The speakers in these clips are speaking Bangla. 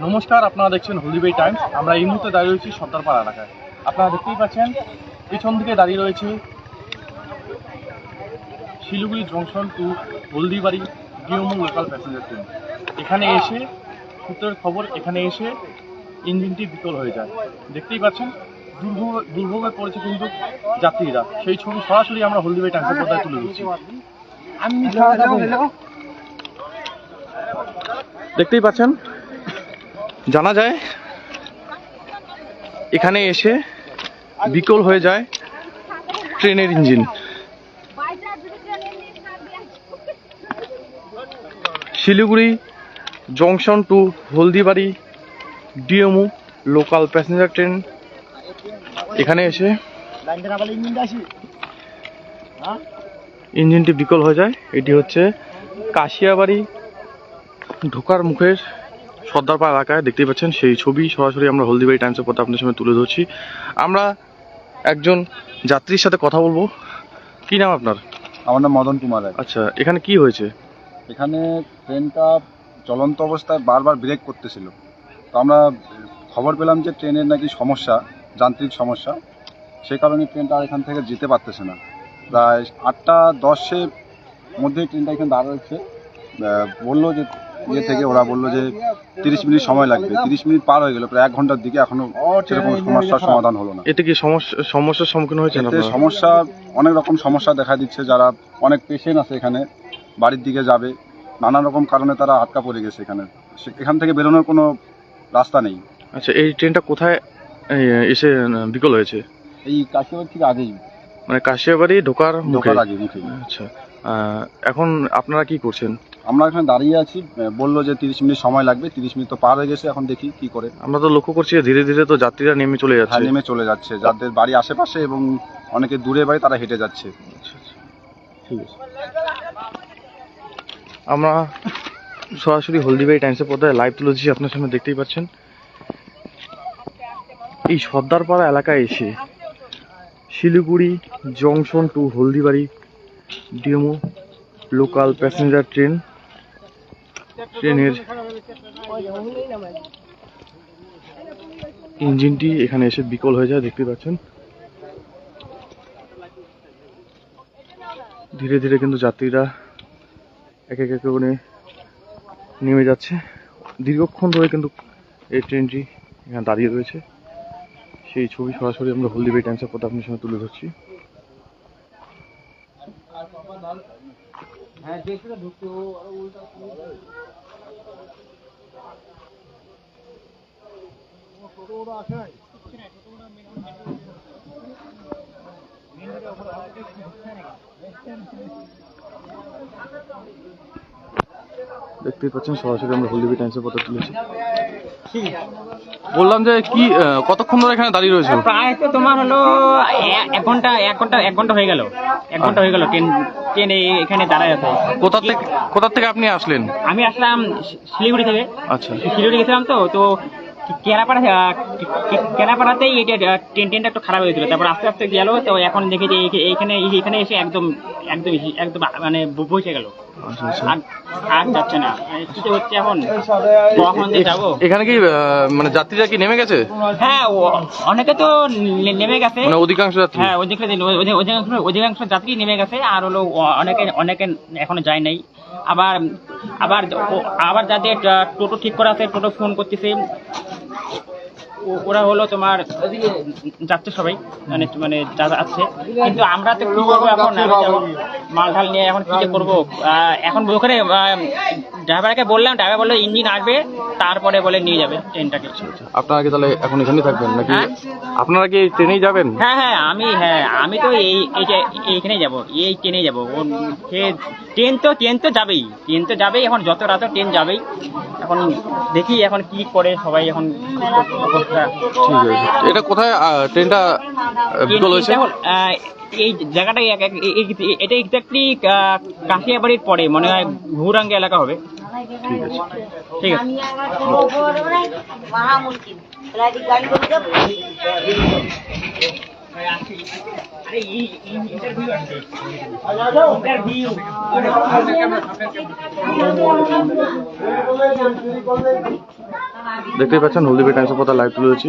নমস্কার আপনারা দেখছেন হলদিবাই টাইমস। আমরা এই মুহূর্তে দাঁড়িয়ে রয়েছি সর্দারপাড়া এলাকায়। আপনারা দেখতেই পাচ্ছেন পিছন দিকে দাঁড়িয়ে রয়েছে Siliguri junction to Haldibari DEMU local passenger train এখানে এসে সূত্রের খবর এখানে এসে ইঞ্জিনটি বিকল হয়ে যায়। দেখতেই পাচ্ছেন দুর্ভোগ দুর্ভোগে পড়েছে কিন্তু যাত্রীরা। সেই ছবি সরাসরি আমরা হলদিবাই টাইমসের পর্দায় তুলে দিচ্ছি দেখতেই পাচ্ছেন জানা যায়, এখানে এসে বিকল হয়ে যায় ট্রেনের engine. Siliguri junction to Haldibari DEMU local passenger train এখানে এসে ইঞ্জিনটি বিকল হয়ে যায়। এটি হচ্ছে কাশিয়াবাড়ি ঢোকার মুখের সর্দারপাড়া এলাকায় দেখতেই পাচ্ছেন সেই ছবি সরাসরি আমরা হলদিবাড়ি টাইমসের পথে আপনার সামনে তুলে ধরছি। আমরা একজন যাত্রীর সাথে কথা বলব। কি নাম আপনার? আমার নাম মদন কুমার রায়। আচ্ছা এখানে কি হয়েছে? এখানে ট্রেনটা চলন্ত অবস্থায় বারবার ব্রেক করতেছিল। তো আমরা খবর পেলাম যে ট্রেনের নাকি সমস্যা যান্ত্রিক সমস্যা। সেই কারণে ট্রেনটা আর এখান থেকে যেতে পারতেছে না। প্রায় আটটা দশের মধ্যে ট্রেনটা এখানে দাঁড়াচ্ছে বলল যে ইয়ে থেকে ওরা বলল যে তিরিশ মিনিট সময় লাগবে। তিরিশ মিনিট পার হয়ে গেল প্রায় এক ঘণ্টার দিকে এখনও সেরকম সমস্যার সমাধান হলো না। এতে কি সমস্যা সমস্যার সম্মুখীন হয়েছে সমস্যা অনেক রকম সমস্যা দেখা দিচ্ছে। যারা অনেক পেশেন্ট আছে এখানে বাড়ির দিকে যাবে নানা রকম কারণে তারা আটকা পড়ে গেছে এখানে। এখান থেকে বেরোনোর কোনো রাস্তা নেই। আচ্ছা এই ট্রেনটা কোথায় এসে বিকল হয়েছে? এই কাশিবাড়ি থেকে আগেই। মানে কাশিয়াবাড়ি ঢোকার ঢোকার আগে আচ্ছা। এখন আপনারা কি করছেন? আমরা এখানে দাঁড়িয়ে আছি। বলল যে তিরিশ মিনিট সময় লাগবে তিরিশ মিনিট তো পার হয়ে গেছে এখন দেখি কি করে। আমরা তো লক্ষ্য করছি ধীরে ধীরে তো যাত্রীরা নেমে চলে হ্যাঁ যাচ্ছে নেমে চলে যাচ্ছে। যাদের বাড়ি আশেপাশে এবং অনেকে দূরে বাড়ি তারা হেঁটে যাচ্ছে। আচ্ছা, আচ্ছা। ঠিক আছে। আমরা সরাসরি হলদিবাড়ি টাইমসের পর্দায় লাইভ তুলে দিচ্ছি আপনার সামনে দেখতেই পাচ্ছেন। এই সর্দারপাড়া এলাকায় এসে Siliguri junction to Haldibari DEMU local passenger train, ট্রেনের ইঞ্জিনটি এখানে এসে বিকল হয়ে যায়, দেখতে পাচ্ছেন। ধীরে ধীরে কিন্তু যাত্রীরা এক এক করে নেমে যাচ্ছে। দীর্ঘক্ষণ ধরে কিন্তু এই ট্রেনটি এখানে দাঁড়িয়ে রয়েছে। সেই ছবি সরাসরি আমরা হলদিবাই টাইমসের পথে আপনার সঙ্গে তুলে ধরছি। দেখতেই পাচ্ছেন সরাসরি আমরা হলদিবাই টাইমসের পথে তুলেছি। বললাম যে কি কতক্ষণ ধরে এখানে দাঁড়িয়ে রয়েছে? প্রায় তো তোমার হলো এক ঘণ্টা এক ঘণ্টা এক ঘণ্টা হয়ে গেল। এক ঘণ্টা হয়ে গেল ট্রেন ট্রেন এখানে দাঁড়ায় আছে। কোথা থেকে কোথা থেকে আপনি আসলেন? আমি আসলাম শিলিগুড়ি থেকে। আচ্ছা। শিলিগুড়ি গেছিলাম তো তো কেনাপাড়া কেনাপাড়াতেই এটা ট্রেন ট্রেনটা একটু খারাপ হয়েছিল। তারপর আস্তে আস্তে গেল তো এখন দেখি যে এইখানে এখানে এসে একদম একদম একদম মানে বসে গেল। আচ্ছা আচ্ছা। আর আর যাচ্ছে না। কি হচ্ছে এখন? কখন যাব? এখানে কি মানে যাত্রীরা কি নেমে গেছে? হ্যাঁ অনেকে তো নেমে গেছে। মানে অধিকাংশ যাত্রী? হ্যাঁ অধিকাংশ অধিকাংশ যাত্রী নেমে গেছে। আর হলো অনেকে অনেকে এখনও যায় নাই। আবার আবার আবার যাদের টোটো ঠিক করা আছে টোটো ফোন করতেছে। ওরা হলো তোমার যাচ্ছে সবাই মানে মানে যা আছে। কিন্তু আমরা তো কি করব এখন? মাল ঢাল নিয়ে এখন কি করব? এখন ওখানে ড্রাইভারকে বললাম ড্রাইভার বলল ইঞ্জিন আসবে তারপরে বলে নিয়ে যাবে ট্রেনটাকে আপনারা কি তাহলে এখন এখানেই থাকবেন নাকি হ্যাঁ? আপনারা কি ট্রেনেই যাবেন? হ্যাঁ হ্যাঁ আমি হ্যাঁ আমি তো এই এইখানে এইখানেই যাব এই ট্রেনেই যাব। ট্রেন তো ট্রেন তো যাবেই ট্রেন তো যাবেই এখন যত রাত ট্রেন যাবেই এখন দেখি এখন কি করে সবাই এখন ঠিক আছে। এটা কোথায় ট্রেনটা বিকল হয়েছে? এই জায়গাটা এক- এক- এ- এ- এটা এক্স্যাক্টলি কাশিয়াবাড়ির পরে মনে হয় ঘুরাঙ্গে এলাকা হবে। ঠিক আছে। ঠিক ইন্টারভিউ দেখতেই পাচ্ছেন হলদিবাড়ি টাইমসের পথে লাইভ তুলেছি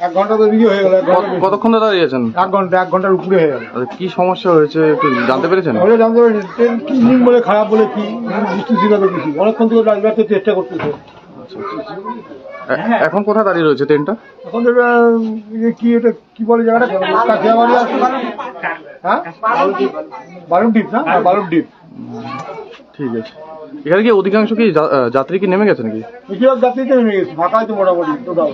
এক ঘণ্টা তো হয়ে গেল। কতক্ষণ ধরে দাঁড়িয়ে এক ঘণ্টা এক ঘণ্টার উপরে হয়ে গেল। আচ্ছা, কি সমস্যা হয়েছে একটু জানতে পেরেছেন? তাহলে জানতে পারি ট্রেন কি ইঞ্জিন বলে খারাপ বলে কি? বুঝতে ছিল তো কিছু? অনেকক্ষণ থেকে ড্রাইভার তো চেষ্টা করতেছে। এ- এখন কোথায় দাঁড়িয়ে রয়েছে ট্রেনটা? এখন এটা, কি এটা কি বলে জায়গাটা? কাঠিয়াবাড়ি হ্যাঁ? বালুন ডিপ না? হ্যাঁ, ডিপ ঠিক আছে। এখানে কি অধিকাংশ কি যাত্রী কি নেমে গেছে নাকি? বেশিরভাগ যাত্রীতে নেমে গেছে ফাঁকাই তো মোটামুটি টোটাল।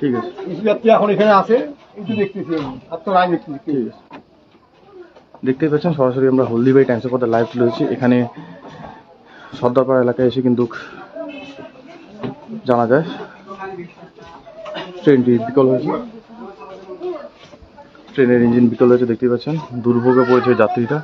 ঠিক আছে। কিছু যাত্রী এখন এখানে আছে একটু দেখতেছি আর তো নাই দেখতেছি ঠিক আছে। দেখতেই পাচ্ছেন সরাসরি আমরা হলদিবাড়ি টাইমসের পথে লাইভ তুলেছি। এখানে সর্দারপাড়া এলাকায় এসে কিন্তু জানা যায় ট্রেনটি বিকল হয়েছে। ট্রেনের ইঞ্জিন বিকল হয়েছে দেখতেই পাচ্ছেন। দুর্ভোগে পড়েছে যাত্রীরা।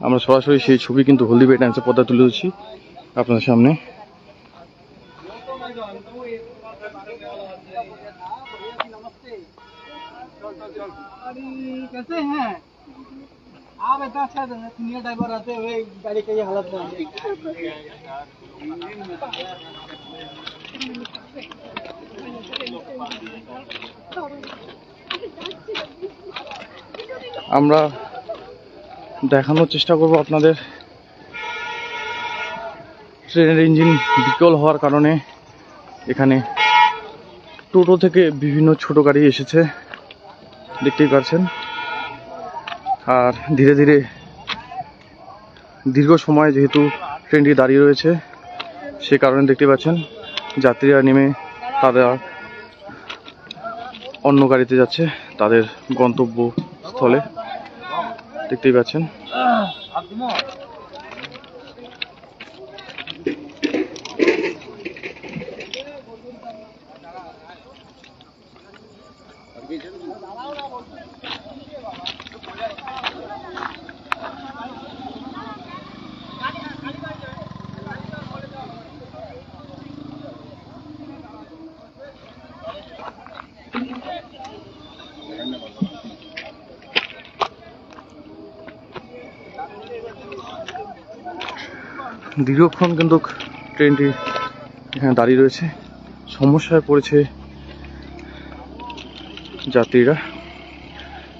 আমরা সরাসরি সেই ছবি কিন্তু হলদিবাড়ি টাইমসের পথে তুলে ধরছি আপনাদের সামনে कैसे हैं आप इतना अच्छा सीनियर ड्राइवर रहते हुए गाड़ी का ये हालत में আমরা দেখানোর চেষ্টা করব আপনাদের ট্রেনের ইঞ্জিন বিকল হওয়ার কারণে এখানে টোটো থেকে বিভিন্ন ছোট গাড়ি এসেছে দেখতেই পাচ্ছেন আর ধীরে ধীরে দীর্ঘ সময় যেহেতু ট্রেনটি দাঁড়িয়ে রয়েছে, সে কারণে দেখতে পাচ্ছেন যাত্রীরা নেমে তারা অন্য গাড়িতে যাচ্ছে তাদের গন্তব্য স্থলে দেখতেই পাচ্ছেন। দীর্ঘক্ষণ কিন্তু ট্রেনটি এখানে দাঁড়িয়ে রয়েছে। সমস্যায় পড়েছে যাত্রীরা।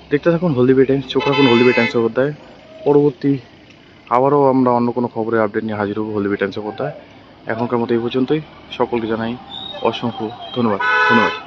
দেখতে থাকুন হলদিবাড়ি টাইমস, চোখ রাখুন হলদিবাড়ি টাইমসের পর্দায় পরবর্তী, আবারও আমরা অন্য কোনো খবরের আপডেট নিয়ে হাজির হব হলদিবাড়ি টাইমসের পর্দায় এখনকার মতো এই পর্যন্তই। সকলকে জানাই অসংখ্য ধন্যবাদ। ধন্যবাদ।